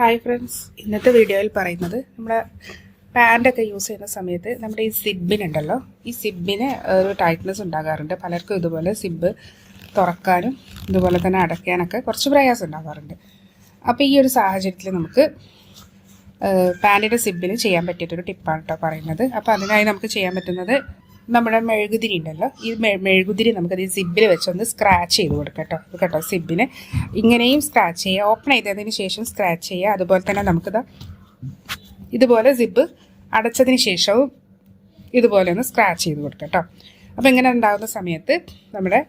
Hi friends ഇന്നത്തെ വീഡിയോയിൽ പറയുന്നത് നമ്മുടെ പാന്റൊക്കെ യൂസ് ചെയ്യുന്ന സമയത്ത് നമ്മുടെ ഈ സിബിനുണ്ടല്ലോ ഈ സിബിന് ഒരു ടൈറ്റ്നസ് ഉണ്ടാകാറുണ്ട്. പലർക്കും ഇതുപോലെ സിബ് തുറക്കാനും ഇതുപോലെ തന്നെ അടയ്ക്കാനൊക്കെ കുറച്ച് പ്രയാസം ഉണ്ടാകാറുണ്ട്. അപ്പോൾ ഈ ഒരു സാഹചര്യത്തിൽ നമുക്ക് പാന്റിന്റെ സിബിന് ചെയ്യാൻ പറ്റിയിട്ടൊരു ടിപ്പാണ് കേട്ടോ പറയുന്നത്. അപ്പോൾ അതിനായി നമുക്ക് ചെയ്യാൻ പറ്റുന്നത് നമ്മുടെ മെഴുകുതിരി ഉണ്ടല്ലോ. ഈ മെഴുകുതിരി നമുക്കത് സിബിൽ വെച്ചൊന്ന് സ്ക്രാച്ച് ചെയ്ത് കൊടുക്കാം കേട്ടോ. കേട്ടോ സിബിന് ഇങ്ങനെയും സ്ക്രാച്ച് ചെയ്യുക. ഓപ്പൺ ചെയ്തതിന് ശേഷം സ്ക്രാച്ച് ചെയ്യുക. അതുപോലെ തന്നെ നമുക്കിത് ഇതുപോലെ സിബ് അടച്ചതിന് ശേഷവും ഇതുപോലെ ഒന്ന് സ്ക്രാച്ച് ചെയ്ത് കൊടുക്കാം കേട്ടോ. അപ്പോൾ ഇങ്ങനെ ഉണ്ടാകുന്ന സമയത്ത് നമ്മുടെ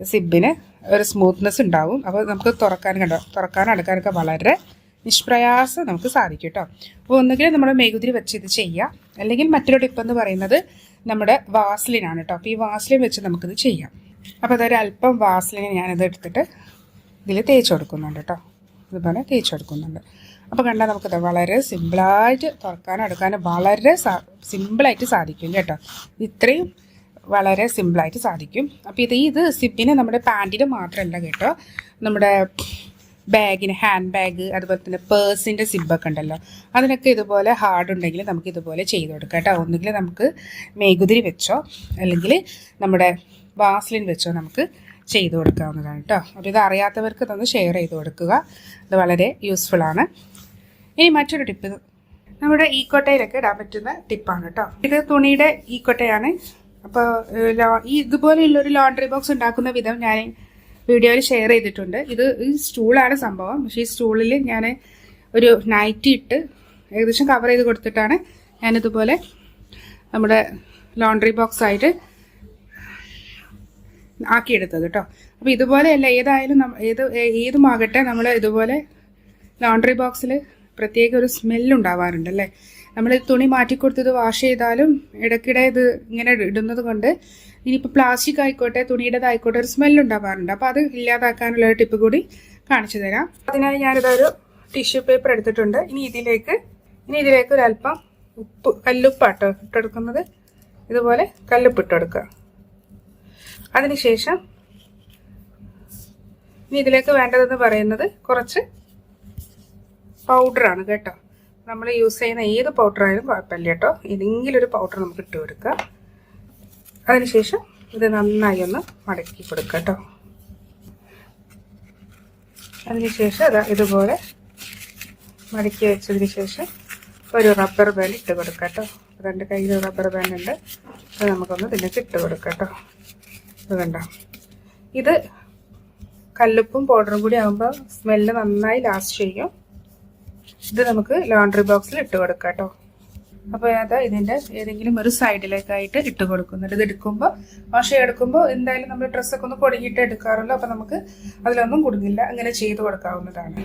സിബിന് ഒരു സ്മൂത്ത്നെസ് ഉണ്ടാവും. അപ്പോൾ നമുക്ക് തുറക്കാൻ കണ്ടോ? തുറക്കാനും അടക്കാനൊക്കെ വളരെ നിഷ്പ്രയാസം നമുക്ക് സാധിക്കും കേട്ടോ. അപ്പോൾ ഒന്നുകിൽ നമ്മുടെ മെഴുകുതിരി വെച്ച് ഇത് ചെയ്യുക. അല്ലെങ്കിൽ മറ്റൊരു ടിപ്പ് എന്ന് പറയുന്നത് നമ്മുടെ വാസ്ലിനാണ് കേട്ടോ അപ്പോൾ ഈ വാസ്ലിൻ വെച്ച് നമുക്കിത് ചെയ്യാം. അപ്പോൾ അതൊരു അല്പം വാസ്ലിന് ഞാനിത് എടുത്തിട്ട് ഇതിൽ തേച്ച് കൊടുക്കുന്നുണ്ട് കേട്ടോ ഇതുപോലെ തേച്ച് കൊടുക്കുന്നുണ്ട്. അപ്പോൾ കണ്ടാൽ നമുക്കത് വളരെ സിമ്പിളായിട്ട് തുറക്കാനും എടുക്കാനും വളരെ സിമ്പിളായിട്ട് സാധിക്കും കേട്ടോ. ഇത്രയും വളരെ സിമ്പിളായിട്ട് സാധിക്കും. അപ്പോൾ ഇത് ഇത് സിബിന് നമ്മുടെ പാന്റിന് മാത്രമല്ല കേട്ടോ. നമ്മുടെ ബാഗിന് ഹാൻഡ് ബാഗ് അതുപോലെ തന്നെ പേഴ്സിന്റെ സിബൊക്കെ ഉണ്ടല്ലോ. അതിനൊക്കെ ഇതുപോലെ ഹാർഡ് ഉണ്ടെങ്കിൽ നമുക്ക് ഇതുപോലെ ചെയ്ത് കൊടുക്കാം കേട്ടോ. ഒന്നുകിൽ നമുക്ക് മെഴുകുതിരി വെച്ചോ അല്ലെങ്കിൽ നമ്മുടെ വാസ്ലിൻ വെച്ചോ നമുക്ക് ചെയ്ത് കൊടുക്കാവുന്നതാണ് കേട്ടോ. അപ്പോൾ ഇത് അറിയാത്തവർക്ക് ഇതൊന്ന് ഷെയർ ചെയ്ത് കൊടുക്കുക. അത് വളരെ യൂസ്ഫുൾ ആണ്. ഇനി മറ്റൊരു ടിപ്പ് നമ്മുടെ ഈ കൊട്ടയിലൊക്കെ ഇടാൻ പറ്റുന്ന ടിപ്പാണ് കേട്ടോ. ഇത് തുണിയുടെ ഈ കൊട്ടയാണ്. അപ്പോൾ ഈ ഇതുപോലെയുള്ളൊരു ലോണ്ടറി ബോക്സ് ഉണ്ടാക്കുന്ന വിധം ഞാൻ വീഡിയോയിൽ ഷെയർ ചെയ്തിട്ടുണ്ട്. ഇത് ഈ സ്റ്റൂളാണ് സംഭവം. പക്ഷേ ഈ സ്റ്റൂളിൽ ഞാൻ ഒരു നൈറ്റി ഇട്ട് ഏകദേശം കവർ ചെയ്ത് കൊടുത്തിട്ടാണ് ഞാനിതുപോലെ നമ്മുടെ ലോണ്ടറി ബോക്സ് ആയിട്ട് ആക്കിയെടുത്തത് കേട്ടോ. അപ്പോൾ ഇതുപോലെയല്ല ഏതായാലും ഏത് ഏതുമാകട്ടെ നമ്മൾ ഇതുപോലെ ലോണ്ടറി ബോക്സിൽ പ്രത്യേക ഒരു സ്മെല്ലുണ്ടാവാറുണ്ട് അല്ലേ? നമ്മൾ തുണി മാറ്റിക്കൊടുത്തത് വാഷ് ചെയ്താലും ഇടയ്ക്കിടെ ഇത് ഇങ്ങനെ ഇടുന്നത് കൊണ്ട് ഇനിയിപ്പോൾ പ്ലാസ്റ്റിക് ആയിക്കോട്ടെ തുണിയുടേതായിക്കോട്ടെ ഒരു സ്മെല്ലുണ്ടാവാറുണ്ട് അപ്പോൾ അത് ഇല്ലാതാക്കാനുള്ള ഒരു ടിപ്പ് കൂടി കാണിച്ചു തരാം. അതിനായി ഞാനിതൊരു ടിഷ്യൂ പേപ്പർ എടുത്തിട്ടുണ്ട്. ഇനി ഇതിലേക്ക് ഇനി ഇതിലേക്ക് ഒരല്പം ഉപ്പ് കല്ലുപ്പാട്ടോ ഇട്ടെടുക്കുന്നത്. ഇതുപോലെ കല്ലുപ്പ് ഇട്ടെടുക്കുക അതിനുശേഷം ഇനി ഇതിലേക്ക് വേണ്ടതെന്ന് പറയുന്നത് കുറച്ച് പൗഡറാണ് കേട്ടോ. നമ്മൾ യൂസ് ചെയ്യുന്ന ഏത് പൗഡർ ആയാലും കുഴപ്പമില്ല കേട്ടോ. ഏതെങ്കിലും ഒരു പൗഡർ നമുക്ക് ഇട്ട് കൊടുക്കുക അതിനുശേഷം ഇത് നന്നായി ഒന്ന് മടക്കി കൊടുക്കുക കേട്ടോ. അതിനുശേഷം അതാ ഇതുപോലെ മടക്കി വെച്ചതിന് ശേഷം ഒരു റബ്ബർ ബാൻഡ് ഇട്ട് കൊടുക്കുക കേട്ടോ. രണ്ട് കയ്യിൽ റബ്ബർ ബാൻഡ് ഉണ്ട്. അത് നമുക്കൊന്ന് ഇതിലേക്ക് ഇട്ട് കൊടുക്കാം കേട്ടോ. ഇത് കണ്ടോ? ഇത് കല്ലുപ്പും പൗഡറും കൂടി ആകുമ്പോൾ സ്മെല്ല് നന്നായി ലാസ്റ്റ് ചെയ്യും. ഇത് നമുക്ക് ലോണ്ടറി ബോക്സിൽ ഇട്ട് കൊടുക്കാം കേട്ടോ അപ്പോൾ അത് ഇതിന്റെ ഏതെങ്കിലും ഒരു സൈഡിലേക്കായിട്ട് ഇട്ട് കൊടുക്കുന്നുണ്ട്. ഇത് എടുക്കുമ്പോൾ വാഷ് എടുക്കുമ്പോൾ എന്തായാലും നമ്മൾ ഡ്രസ്സൊക്കെ ഒന്ന് പൊടിഞ്ഞിട്ട് എടുക്കാറുള്ളൂ. അപ്പോൾ നമുക്ക് അതിലൊന്നും കുടുങ്ങില്ല അങ്ങനെ ചെയ്ത് കൊടുക്കാവുന്നതാണ്.